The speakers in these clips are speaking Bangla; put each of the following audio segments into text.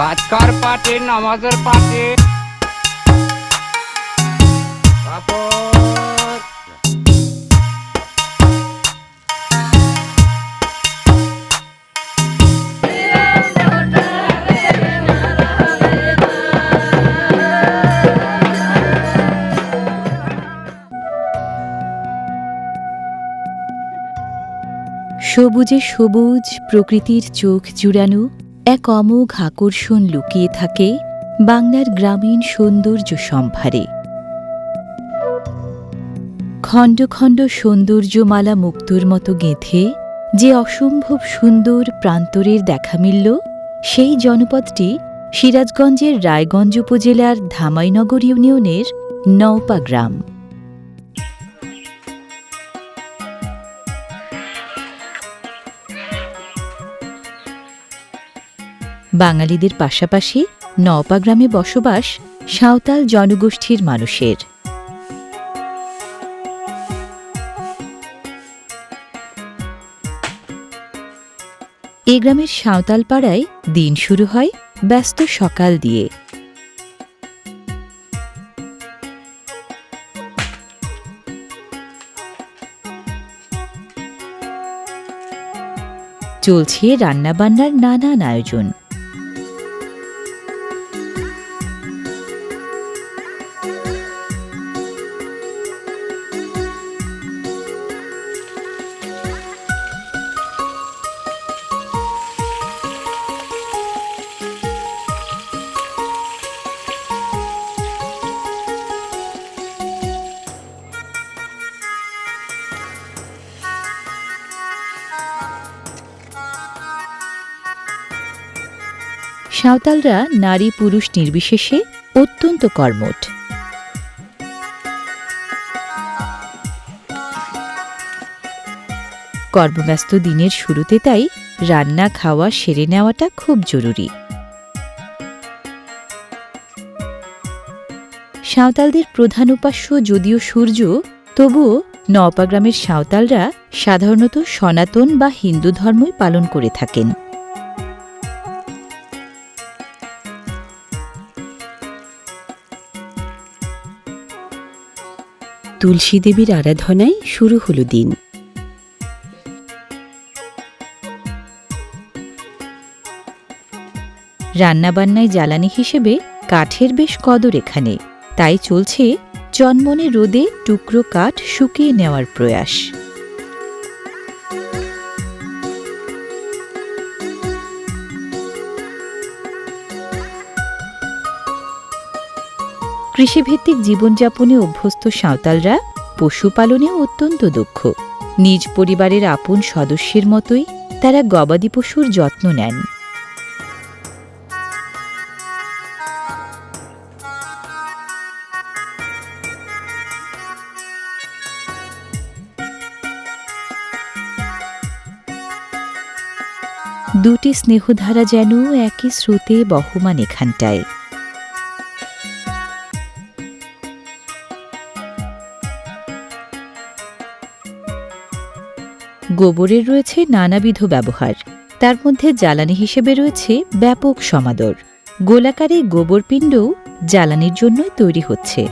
বাজকার পার্টি নামাজের কাপড় সবুজে সবুজ প্রকৃতির চোখ জুড়ানো এক অমোঘ আকর্ষণ লুকিয়ে থাকে বাংলার গ্রামীণ সৌন্দর্য সম্ভারে। খণ্ড খণ্ড সৌন্দর্যমালা মুক্তোর মতো গেঁথে যে অসম্ভব সুন্দর প্রান্তরের দেখা মিলল, সেই জনপদটি সিরাজগঞ্জের রায়গঞ্জ উপজেলার ধামাইনগর ইউনিয়নের নওপা গ্রাম। বাঙালিদের পাশাপাশি নওপা গ্রামে বসবাস সাঁওতাল জনগোষ্ঠীর মানুষের। এ গ্রামের সাঁওতাল পাড়ায় দিন শুরু হয় ব্যস্ত সকাল দিয়ে। চলছে রান্নাবান্নার নানান আয়োজন। সাঁওতালরা নারী পুরুষ নির্বিশেষে অত্যন্ত কর্মঠ। কর্মব্যস্ত দিনের শুরুতে তাই রান্না, খাওয়া, সেরে নেওয়াটা খুব জরুরি। সাঁওতালদের প্রধান উপাস্য যদিও সূর্য, তবুও নওপা গ্রামের সাঁওতালরা সাধারণত সনাতন বা হিন্দু ধর্মই পালন করে থাকেন। তুলসী দেবীর আরাধনায় শুরু হলো দিন। রান্নাবান্নায় জ্বালানি হিসেবে কাঠের বেশ কদর এখানে, তাই চলছে চন্মনে রোদে টুকরো কাঠ শুকিয়ে নেওয়ার প্রয়াস। কৃষিভিত্তিক জীবনযাপনে অভ্যস্ত সাঁওতালরা পশুপালনেও অত্যন্ত দক্ষ। নিজ পরিবারের আপন সদস্যের মতোই তারা গবাদি পশুর যত্ন নেন। দুটি স্নেহধারা যেন একই স্রোতে বহমান এখানটায়। গোবরের রয়েছে নানাবিধ ব্যবহার। তার মধ্যে জ্বালানি হিসেবে রয়েছে ব্যাপক সমাদর। গোলাকারে গোবর পিণ্ডও জ্বালানির জন্য তৈরি হচ্ছে।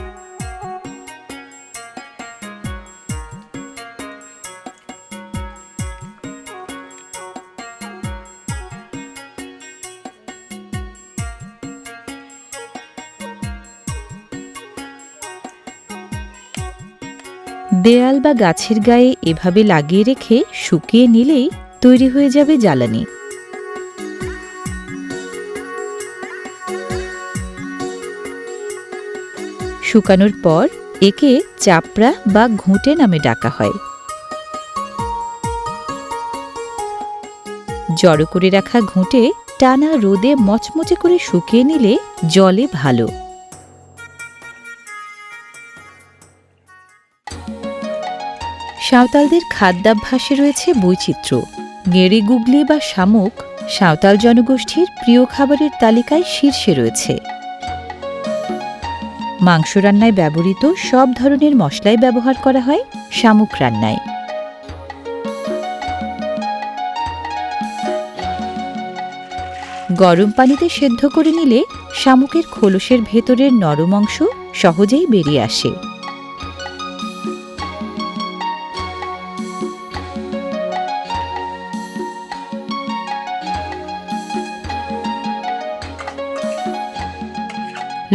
দেয়াল বা গাছের গায়ে এভাবে লাগিয়ে রেখে শুকিয়ে নিলেই তৈরি হয়ে যাবে জ্বালানি। শুকানোর পর একে চাপড়া বা ঘুঁটে নামে ডাকা হয়। জড়ো করে রাখা ঘুঁটে টানা রোদে মচমচে করে শুকিয়ে নিলে জলে ভালো। সাঁওতালদের খাদ্যাভ্যাসে রয়েছে বৈচিত্র্য। গেঁড়ে গুগলি বা শামুক সাঁওতাল জনগোষ্ঠীর প্রিয় খাবারের তালিকায় শীর্ষে রয়েছে। মাংস রান্নায় ব্যবহৃত সব ধরনের মশলাই ব্যবহার করা হয় শামুক রান্নায়। গরম পানিতে সেদ্ধ করে নিলে শামুকের খোলসের ভেতরের নরম অংশ সহজেই বেরিয়ে আসে।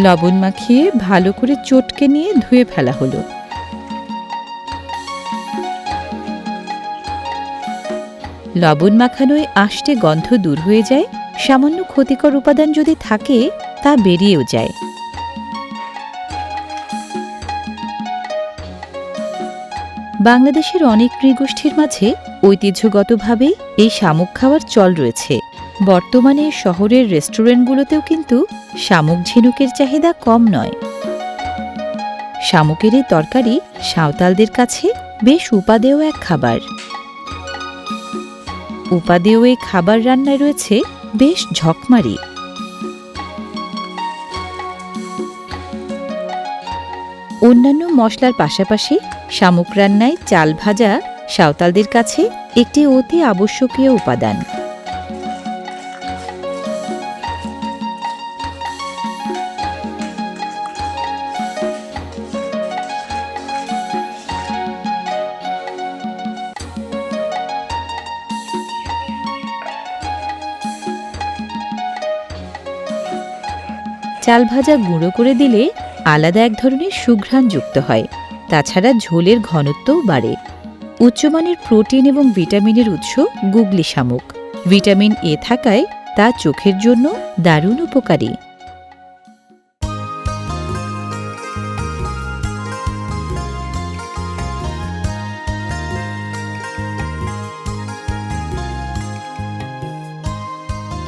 লবণ মাখিয়ে ভালো করে চটকে নিয়ে ধুয়ে ফেলা হলো। লবণ মাখানোয় আষ্টে গন্ধ দূর হয়ে যায়, সামান্য ক্ষতিকর উপাদান যদি থাকে, তা বেরিয়েও যায়। বাংলাদেশের অনেক নৃগোষ্ঠীর মাঝে ঐতিহ্যগতভাবেই এই শামুক খাওয়ার চল রয়েছে। বর্তমানে শহরের রেস্টুরেন্টগুলোতেও কিন্তু শামুক ঝিনুকের চাহিদা কম নয়। শামুকের এই তরকারি সাঁওতালদের কাছে বেশ উপাদেয় এক খাবার। উপাদেয় এই খাবার রান্নায় রয়েছে বেশ ঝকমারি। অন্যান্য মশলার পাশাপাশি শামুক রান্নায় চাল ভাজা সাঁওতালদের কাছে একটি অতি আবশ্যকীয় উপাদান। চাল ভাজা গুঁড়ো করে দিলে আলাদা এক ধরনের সুঘ্রাণ যুক্ত হয়। তাছাড়া ঝোলের ঘনত্বও বাড়ে। উচ্চমানের প্রোটিন এবং ভিটামিনের উৎস গুগলি শামুক। ভিটামিন এ থাকায় তা চোখের জন্য দারুণ উপকারী।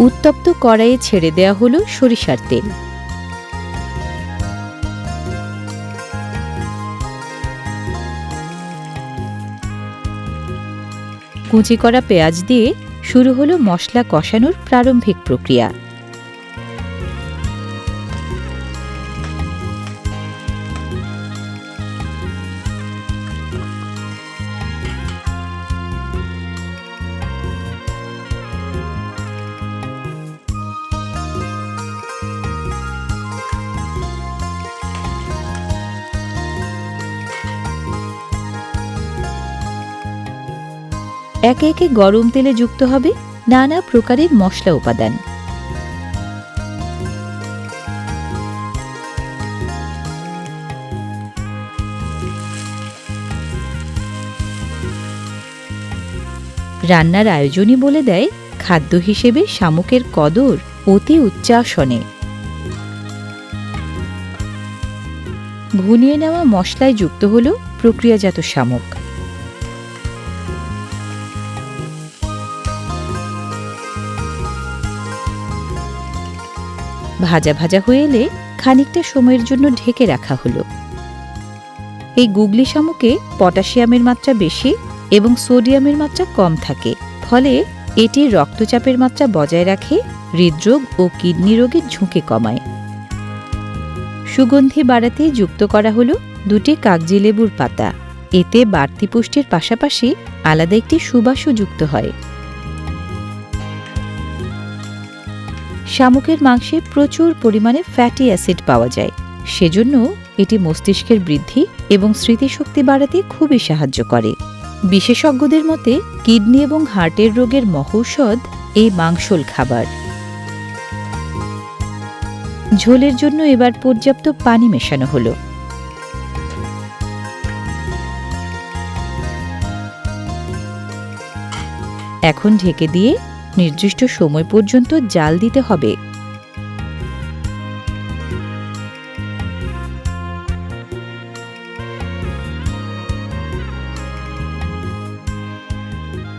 উত্তপ্ত কড়াইয়ে ছেড়ে দেয়া হলো সরিষার তেল। কুচি করা পেঁয়াজ দিয়ে শুরু হলো মশলা কষানোর প্রারম্ভিক প্রক্রিয়া। একে একে গরম তেলে যুক্ত হবে নানা প্রকারের মশলা উপাদান। রান্নার আয়োজনই বলে দেয় খাদ্য হিসেবে শামুকের কদর অতি উচ্চাসনে। ভুনিয়ে নেওয়া মশলায় যুক্ত হল প্রক্রিয়াজাত শামুক। ভাজা ভাজা হয়ে এলে খানিকটা সময়ের জন্য ঢেকে রাখা হলো। এই গুগলি শামুকে পটাশিয়ামের মাত্রা বেশি এবং সোডিয়ামের মাত্রা কম থাকে, ফলে এটি রক্তচাপের মাত্রা বজায় রাখে, হৃদরোগ ও কিডনি রোগের ঝুঁকি কমায়। সুগন্ধি বাড়াতে যুক্ত করা হলো দুটি কাগজি লেবুর পাতা। এতে বাড়তি পুষ্টির পাশাপাশি আলাদা একটি সুবাসও যুক্ত হয়। শামুকের মাংসে প্রচুর পরিমাণে ফ্যাটি অ্যাসিড পাওয়া যায়। সেজন্য এটি মস্তিষ্কের বৃদ্ধি এবং স্মৃতিশক্তি বাড়াতে খুবই সাহায্য করে। বিশেষজ্ঞদের মতে, কিডনি এবং হার্টের রোগের মহৌষধ এই মাংসল খাবার। ঝোলের জন্য এবার পর্যাপ্ত পানি মেশানো হলো। এখন ঢেকে দিয়ে নির্দিষ্ট সময় পর্যন্ত জাল দিতে হবে।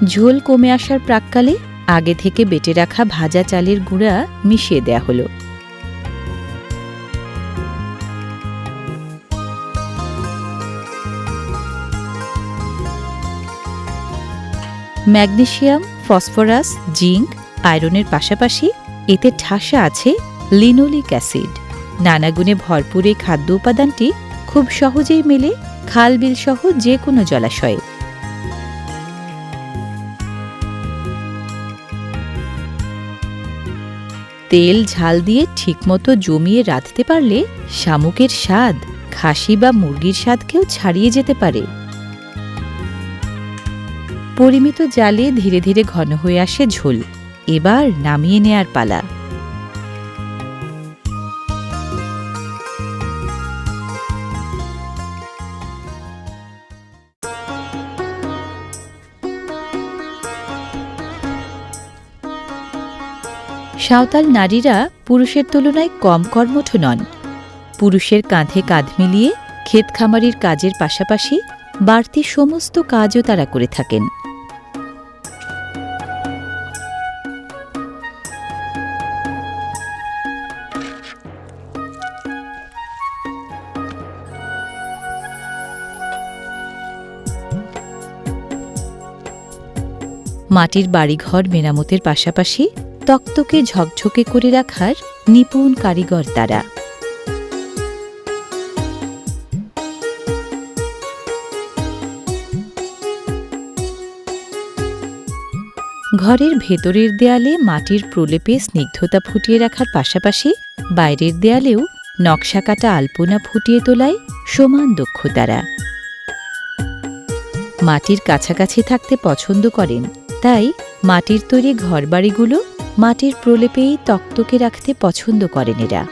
ঝোল কমে আসার প্রাককালে আগে থেকে বেটে রাখা ভাজা চালের গুঁড়া মিশিয়ে দেয়া হলো। ম্যাগনেসিয়াম ফসফরাস, জিঙ্ক, আয়রনের পাশাপাশি এতে ঠাসা আছে লিনোলিক অ্যাসিড। নানা গুণে ভরপুর এই খাদ্য উপাদানটি খুব সহজেই মেলে খাল বিল সহ যে কোনো জলাশয়ে। তেল ঝাল দিয়ে ঠিকমতো জমিয়ে রাঁধতে পারলে শামুকের স্বাদ, খাসি বা মুরগির স্বাদকেও ছাড়িয়ে যেতে পারে। পরিমিত জালে ধীরে ধীরে ঘন হয়ে আসে ঝোল। এবার নামিয়ে নেয়ার পালা। সাঁওতাল নারীরা পুরুষের তুলনায় কম কর্মঠ নন। পুরুষের কাঁধে কাঁধ মিলিয়ে ক্ষেত খামারির কাজের পাশাপাশি বাড়তি সমস্ত কাজও তারা করে থাকেন। মাটির বাড়িঘর মেরামতের পাশাপাশি তক্তকে ঝকঝকে করে রাখার নিপুণ কারিগর তারা। ঘরের ভেতরের দেয়ালে মাটির প্রলেপে স্নিগ্ধতা ফুটিয়ে রাখার পাশাপাশি বাইরের দেয়ালেও নকশা কাটা আলপনা ফুটিয়ে তোলায় সমান দক্ষ তারা মাটির কাছাকাছি থাকতে পছন্দ করেন তাই মাটির তৈরি ঘরবাড়িগুলো মাটির প্রলেপেই তক্তকে রাখতে পছন্দ করেন এরা।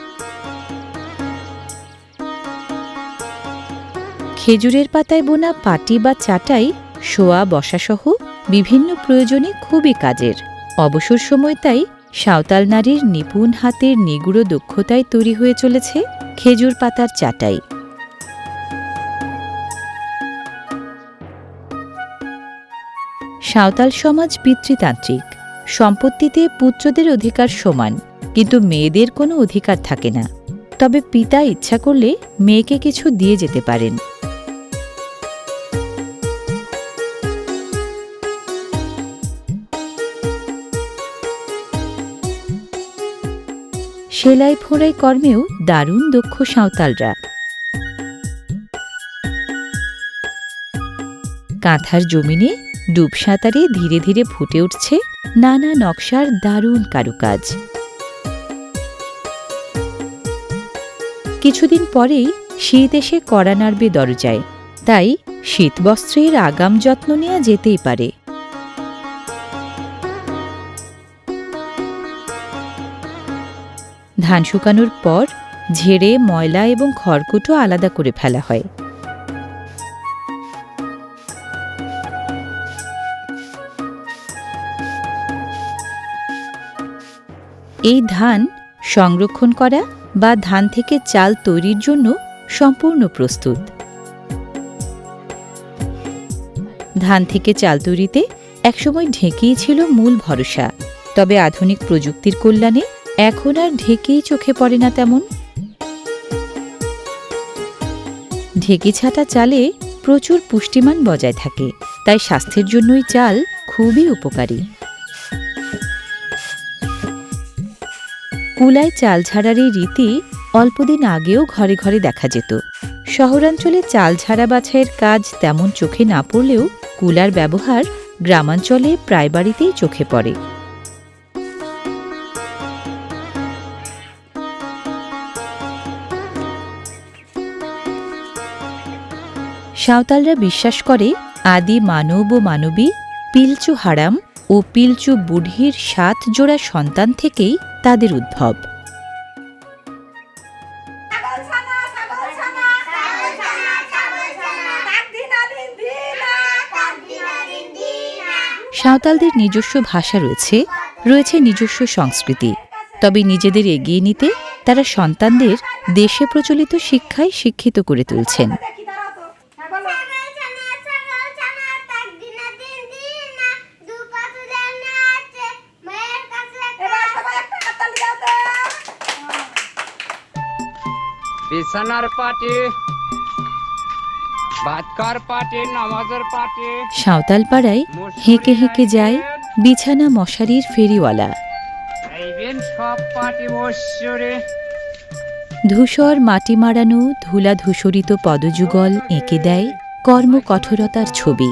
খেজুরের পাতায় বোনা পাটি বা চাটাই শোয়া, বসাসহ বিভিন্ন প্রয়োজনে খুবই কাজের। অবসর সময় তাই সাঁওতাল নারীর নিপুণ হাতের নিগুড়ো দক্ষতায় তৈরি হয়ে চলেছে খেজুর পাতার চাটাই। সাঁওতাল সমাজ পিতৃতান্ত্রিক। সম্পত্তিতে পুত্রদের অধিকার সমান, কিন্তু মেয়েদের কোনো অধিকার থাকে না। তবে পিতা ইচ্ছা করলে মেয়েকে কিছু দিয়ে যেতে পারেন। সেলাই ফোড়াই কর্মেও দারুণ দক্ষ সাঁওতালরা। কাঁথার জমিনে ডুব সাঁতারে ধীরে ধীরে ফুটে উঠছে নানা নকশার দারুণ কারুকাজ। কিছুদিন পরেই শীত এসে কড়া নাড়বে দরজায়, তাই শীতবস্ত্রের আগাম যত্ন নেওয়া যেতেই পারে। ধান শুকানোর পর ঝেড়ে, ময়লা এবং খড়কুটো আলাদা করে ফেলা হয়। এই ধান সংরক্ষণ করা বা ধান থেকে চাল তৈরির জন্য সম্পূর্ণ প্রস্তুত। ধান থেকে চাল তৈরিতে একসময় ঢেকেই ছিল মূল ভরসা, তবে আধুনিক প্রযুক্তির কল্যাণে এখন আর ঢেকেই চোখে পড়ে না তেমন। ঢেকে ছাটা চালে প্রচুর পুষ্টিমান বজায় থাকে, তাই স্বাস্থ্যের জন্যই চাল খুবই উপকারী। কুলায় চাল ঝাড়ার এই রীতি অল্পদিন আগেও ঘরে ঘরে দেখা যেত। শহরাঞ্চলে চাল ঝাড়া বাছাইয়ের কাজ তেমন চোখে না পড়লেও কুলার ব্যবহার গ্রামাঞ্চলে প্রায় বাড়িতেই চোখে পড়ে। সাঁওতালরা বিশ্বাস করে, আদি মানব ও মানবী, পিলচু হারাম ও পিলচু বুঢ়ীর সাত জোড়া সন্তান থেকেই তাদের উদ্ভব। সাঁওতালদের নিজস্ব ভাষা রয়েছে রয়েছে নিজস্ব সংস্কৃতি। তবে নিজেদের এগিয়ে নিতে তারা সন্তানদের দেশে প্রচলিত শিক্ষায় শিক্ষিত করে তুলছেন। বিছানার পাটি ভাতকার পাটি নামাজের পাটি। সাঁওতাল পাড়ায় হেঁকে হেঁকে যায় বিছানা মশারির ফেরিওয়ালা। সব পাটি ধূসর মাটি মারানো ধুলা ধূসরিত পদযুগল এঁকে দেয় কর্মকঠোরতার ছবি।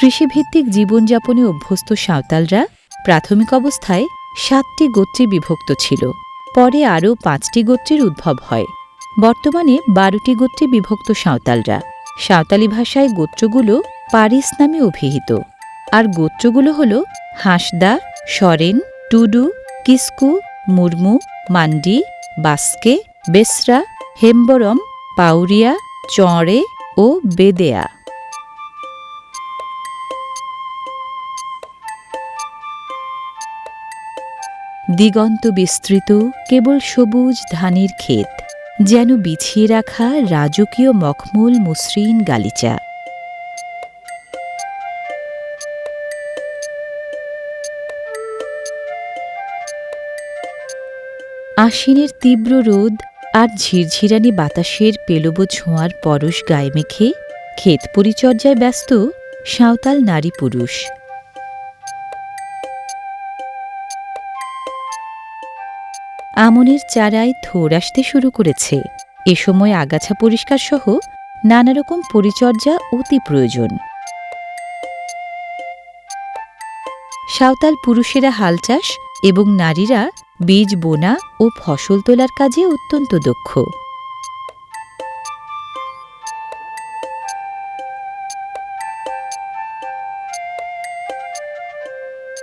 কৃষিভিত্তিক জীবনযাপনে অভ্যস্ত সাঁওতালরা প্রাথমিক অবস্থায় সাতটি গোত্রে বিভক্ত ছিল। পরে আরও পাঁচটি গোত্রের উদ্ভব হয়। বর্তমানে বারোটি গোত্রে বিভক্ত সাঁওতালরা। সাঁওতালি ভাষায় গোত্রগুলো পারিস নামে অভিহিত। আর গোত্রগুলো হল হাঁসদা, সরেন, টুডু, কিস্কু, মুর্মু, মান্ডি, বাস্কে, বেসরা, হেম্বরম, পাউরিয়া, চঁড়ে ও বেদেয়া। দিগন্ত বিস্তৃত, কেবল সবুজ ধানের ক্ষেত, যেন বিছিয়ে রাখা রাজকীয় মখমল মসৃণ গালিচা। আশ্বিনের তীব্র রোদ আর ঝিরঝিরানি বাতাসের পেলব ছোঁয়ার পরশ গায়ে মেখে ক্ষেত পরিচর্যায় ব্যস্ত সাঁওতাল নারী পুরুষ। আমনের চারায় থোর আসতে শুরু করেছে। এ সময় আগাছা পরিষ্কার সহ নানা রকম পরিচর্যা অতি প্রয়োজন। সাঁওতাল পুরুষেরা হাল চাষ এবং নারীরা বীজ বোনা ও ফসল তোলার কাজে অত্যন্ত দক্ষ।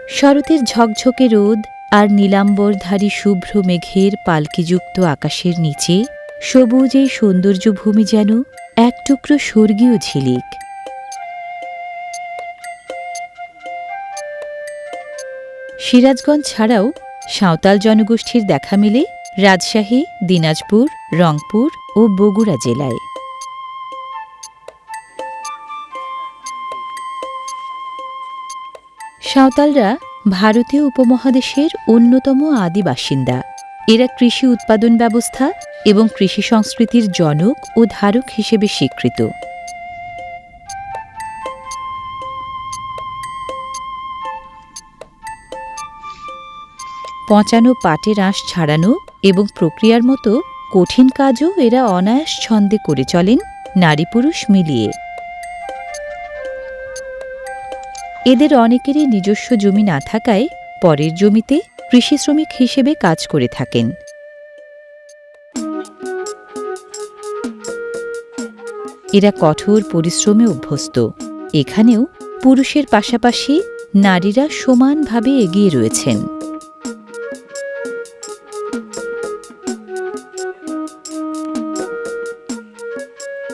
শরতের ঝকঝকে রোদ আর নীলাম্বরধারী শুভ্র মেঘের পালকিযুক্ত আকাশের নিচে সবুজ এই সৌন্দর্য ভূমি যেন এক টুকরো স্বর্গীয় ঝিলিক। সিরাজগঞ্জ ছাড়াও সাঁওতাল জনগোষ্ঠীর দেখা মেলে রাজশাহী, দিনাজপুর, রংপুর ও বগুড়া জেলায়। সাঁওতালরা ভারতীয় উপমহাদেশের অন্যতম আদি বাসিন্দা। এরা কৃষি উৎপাদন ব্যবস্থা এবং কৃষি সংস্কৃতির জনক ও ধারক হিসেবে স্বীকৃত। পচানো পাটের আঁশ ছাড়ানো এবং প্রক্রিয়ার মতো কঠিন কাজও এরা অনায়াস ছন্দে করে চলেন নারী পুরুষ মিলিয়ে। এদের অনেকেরই নিজস্ব জমি না থাকায় পরের জমিতে কৃষি শ্রমিক হিসেবে কাজ করে থাকেন। এরা কঠোর পরিশ্রমে অভ্যস্ত। এখানেও পুরুষের পাশাপাশি নারীরা সমানভাবে এগিয়ে রয়েছেন।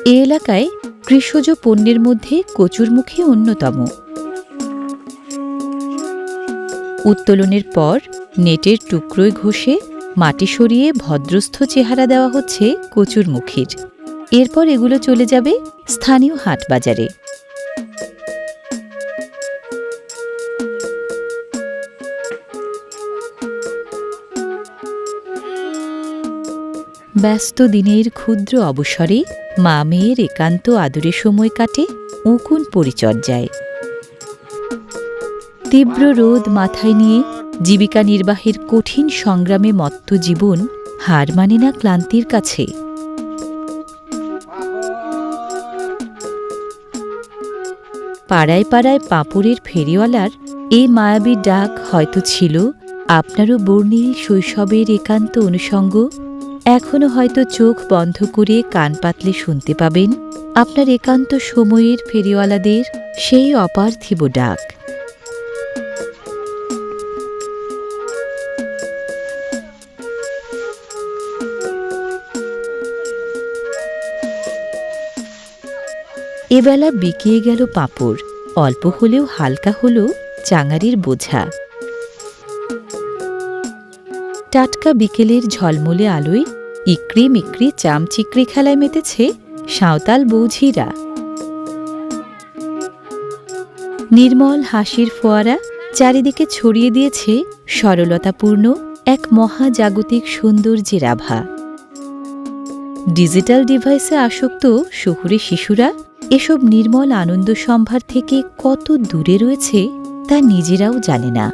এ এলাকায় কৃষজ পণ্যের মধ্যে কচুরমুখী অন্যতম। উত্তোলনের পর নেটের টুকরোয় ঘষে মাটি সরিয়ে ভদ্রস্থ চেহারা দেওয়া হচ্ছে কচুরমুখীর। এরপর এগুলো চলে যাবে স্থানীয় হাট বাজারে। ব্যস্ত দিনের ক্ষুদ্র অবসরে মা মেয়ের একান্ত আদরে সময় কাটে উকুন পরিচর্যায়। তীব্র রোদ মাথায় নিয়ে জীবিকা নির্বাহের কঠিন সংগ্রামে মত্ত জীবন হার মানে না ক্লান্তির কাছে। পাড়ায় পাড়ায় পাঁপড়ের ফেরিওয়ালার এই মায়াবী ডাক হয়তো ছিল আপনারও বর্ণিল শৈশবের একান্ত অনুষঙ্গ। এখনও হয়তো চোখ বন্ধ করে কান পাতলে শুনতে পাবেন আপনার একান্ত সময়ের ফেরিওয়ালাদের সেই অপার্থিব ডাক। এবেলা বিকিয়ে গেল পাঁপড়, অল্প হলেও হালকা হলো চাঙারির বোঝা। টাটকা বিকেলের ঝলমলে আলোয় ইকড়ি মিকড়ি চামচিকড়ি খেলায় মেতেছে সাঁওতাল বৌঝিরা। নির্মল হাসির ফোয়ারা চারিদিকে ছড়িয়ে দিয়েছে সরলতাপূর্ণ এক মহাজাগতিক সৌন্দর্যের আভা। ডিজিটাল ডিভাইসে আসক্ত শহুরে শিশুরা এসব নির্মল আনন্দ সম্ভার থেকে কত দূরে রয়েছে তা নিজেরাও জানে না।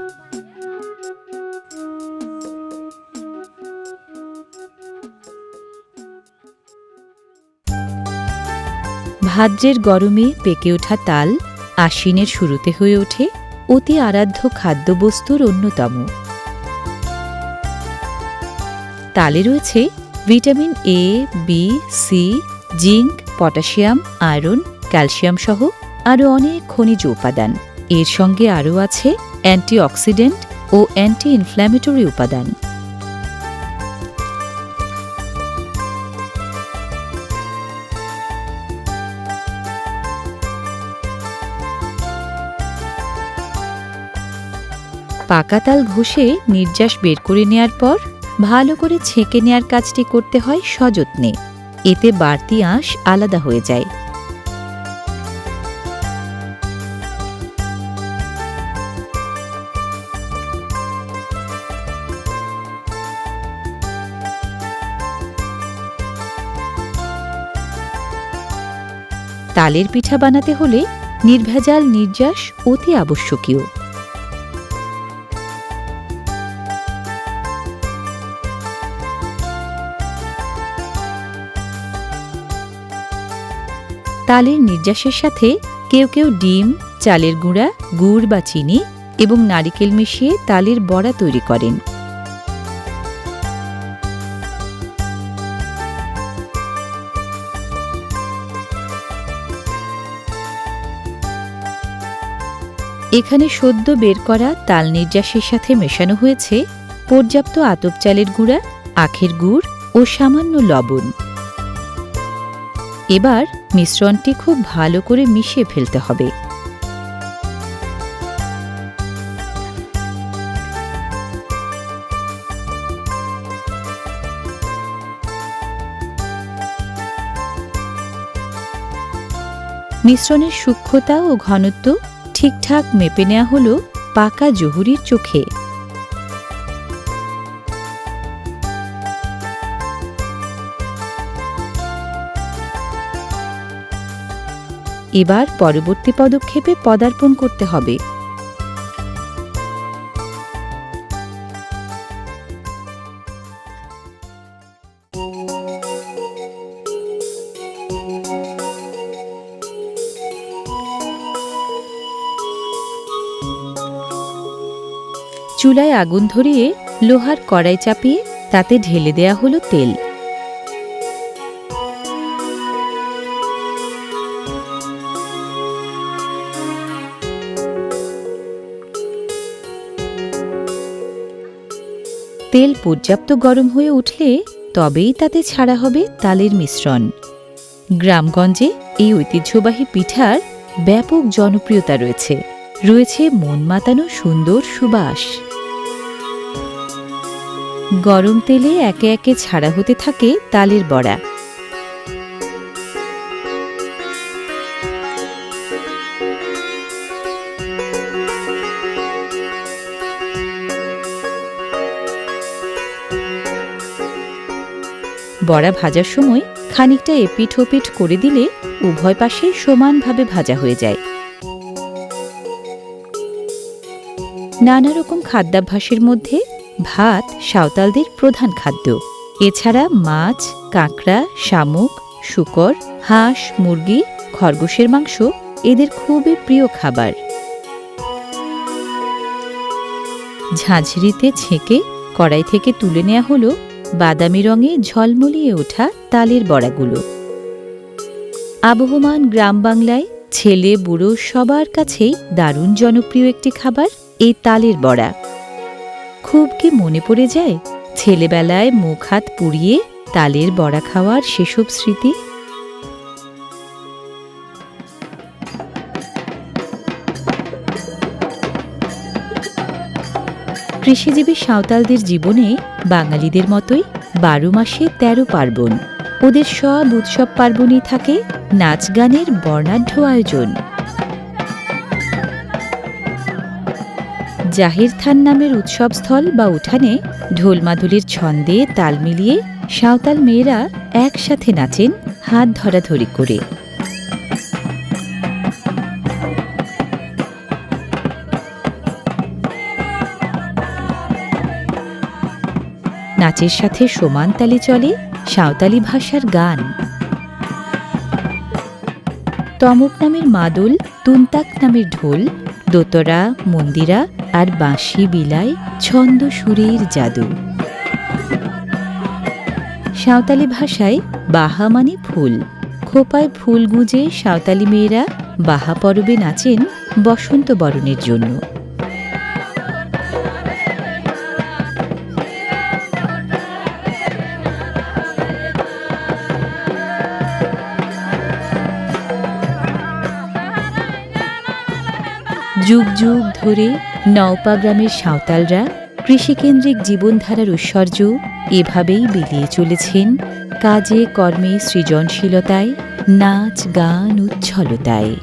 ভাদ্রের গরমে পেকে ওঠা তাল আশ্বিনের শুরুতে হয়ে ওঠে অতি আরাধ্য খাদ্যবস্তুর অন্যতম। তালে রয়েছে vitamin A B C zinc, potassium, iron, calcium সহ আরও অনেক খনিজ উপাদান। এর সঙ্গে আরও আছে অ্যান্টিঅক্সিডেন্ট ও অ্যান্টি ইনফ্ল্যামেটরি উপাদান পাকাতাল ঘষে নির্যাস বের করে নেয়ার পর ভালো করে ছেঁকে নেয়ার কাজটি করতে হয় সযত্নে। এতে বাড়তি আঁশ আলাদা হয়ে যায়। তালের পিঠা বানাতে হলে নির্ভেজাল, নির্যাস অতি আবশ্যকীয়। তালের নির্যাসের সাথে কেউ কেউ ডিম, চালের গুঁড়া, গুড় বা চিনি এবং নারিকেল মিশিয়ে তালের বড়া তৈরি করেন। এখানে সদ্য বের করা তাল নির্যাসের সাথে মেশানো হয়েছে পর্যাপ্ত আতপ চালের গুঁড়া, আখের গুড় ও সামান্য লবণ। এবার মিশ্রণটি খুব ভালো করে মিশিয়ে ফেলতে হবে। মিশ্রণের সূক্ষ্মতা ও ঘনত্ব ঠিকঠাক মেপে নেওয়া হলো পাকা জহুরির চোখে। এবার পরবর্তী পদক্ষেপে পদার্পণ করতে হবে। চুলায় আগুন ধরিয়ে লোহার কড়াই চাপিয়ে তাতে ঢেলে দেয়া হলো তেল। তেল পর্যাপ্ত গরম হয়ে উঠলে তবেই তাতে ছাড়া হবে তালের মিশ্রণ। গ্রামগঞ্জে এই ঐতিহ্যবাহী পিঠার ব্যাপক জনপ্রিয়তা রয়েছে। রয়েছে মন মাতানো সুন্দর সুবাস। গরম তেলে একে একে ছাড়া হতে থাকে তালের বড়া। বড়া ভাজার সময় খানিকটা এপিঠ ওপিঠ করে দিলে উভয় পাশে সমানভাবে ভাজা হয়ে যায়। নানা রকম খাদ্যাভ্যাসের মধ্যে ভাত সাঁওতালদের প্রধান খাদ্য। এছাড়া মাছ, কাঁকড়া, শামুক, শুকর, হাঁস, মুরগি, খরগোশের মাংস এদের খুবই প্রিয় খাবার। ঝাঁঝরিতে ছেঁকে কড়াই থেকে তুলে নেওয়া হলো বাদামি রঙে ঝলমলিয়ে ওঠা তালের বড়াগুলো। আবহমান গ্রাম বাংলায় ছেলে, বুড়ো সবার কাছেই দারুণ জনপ্রিয় একটি খাবার, এই তালের বড়া। খুব কি মনে পড়ে যায়? ছেলেবেলায় মুখ হাত পুড়িয়ে তালের বড়া খাওয়ার সেসব স্মৃতি? কৃষিজীবী সাঁওতালদের জীবনে বাঙালিদের মতোই বারো মাসে তেরো পার্বণ। ওদের সব উৎসব পার্বণই থাকে নাচ গানের বর্ণাঢ্য আয়োজন। জাহির থান নামের উৎসবস্থল বা উঠানে ঢোলমাদুলির ছন্দে তাল মিলিয়ে সাঁওতাল মেয়েরা একসাথে নাচেন হাত ধরাধরি করে। নাচের সাথে সমান তালে চলে সাঁওতালি ভাষার গান। তমক নামের মাদল, তুনতাক নামের ঢোল, দোতরা, মন্দিরা আর বাঁশি বিলায় ছন্দ সুরের জাদু। সাঁওতালি ভাষায় বাহা মানে ফুল। খোপায় ফুল গুঁজে সাঁওতালি মেয়েরা বাহা পরবে নাচেন বসন্ত বরণের জন্য। যুগ যুগ ধরে নওপা গ্রামের সাঁওতালরা কৃষিকেন্দ্রিক জীবনধারার ঐশ্বর্য এভাবেই বিলিয়ে চলেছেন কাজে কর্মে সৃজনশীলতায়, নাচ, গান, উচ্ছলতায়।